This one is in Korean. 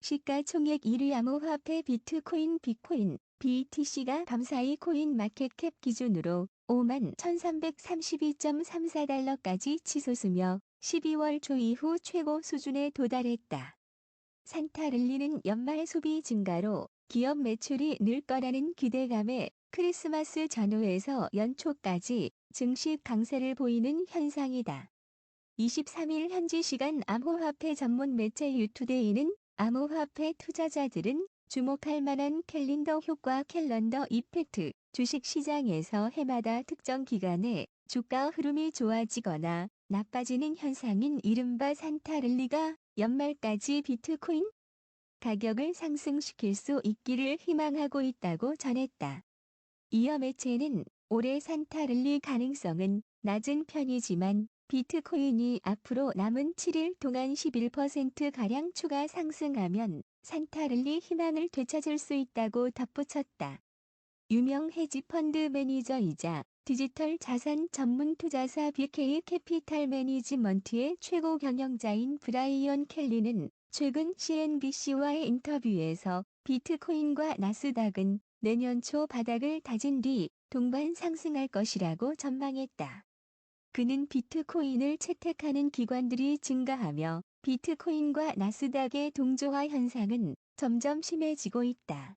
시가총액 1위 암호화폐 비트코인 비코인 BTC가 밤사이 코인 마켓캡 기준으로 5만 1332.34달러까지 치솟으며 12월 초 이후 최고 수준에 도달했다. 산타를리는 연말 소비 증가로 기업 매출이 늘 거라는 기대감에 크리스마스 전후에서 연초까지 증시 강세를 보이는 현상이다. 23일 현지 시간 암호화폐 전문 매체 유투데이는 암호화폐 투자자들은 주목할 만한 캘린더 효과 캘런더 이펙트 주식 시장에서 해마다 특정 기간에 주가 흐름이 좋아지거나 나빠지는 현상인 이른바 산타를리가 연말까지 비트코인 가격을 상승시킬 수 있기를 희망하고 있다고 전했다. 이어 매체는 올해 산타를리 가능성은 낮은 편이지만 비트코인이 앞으로 남은 7일 동안 11%가량 추가 상승하면 산타를리 희망을 되찾을 수 있다고 덧붙였다. 유명 헤지펀드 매니저이자 디지털 자산 전문 투자사 BK 캐피탈 매니지먼트의 최고 경영자인 브라이언 켈리는 최근 CNBC와의 인터뷰에서 비트코인과 나스닥은 내년 초 바닥을 다진 뒤 동반 상승할 것이라고 전망했다. 그는 비트코인을 채택하는 기관들이 증가하며 비트코인과 나스닥의 동조화 현상은 점점 심해지고 있다.